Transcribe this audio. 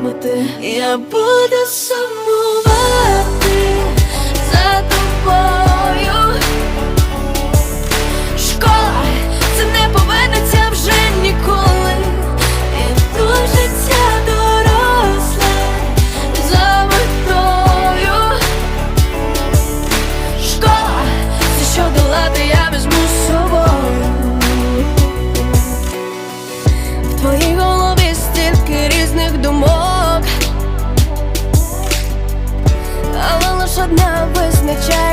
своєї. Я буду сумувати за тобою. Школа це не повернеться вже ніколи. І тут життя доросле за метою. Школа, це що долати я візьму з собою. В твоїй голові стільки різних думок,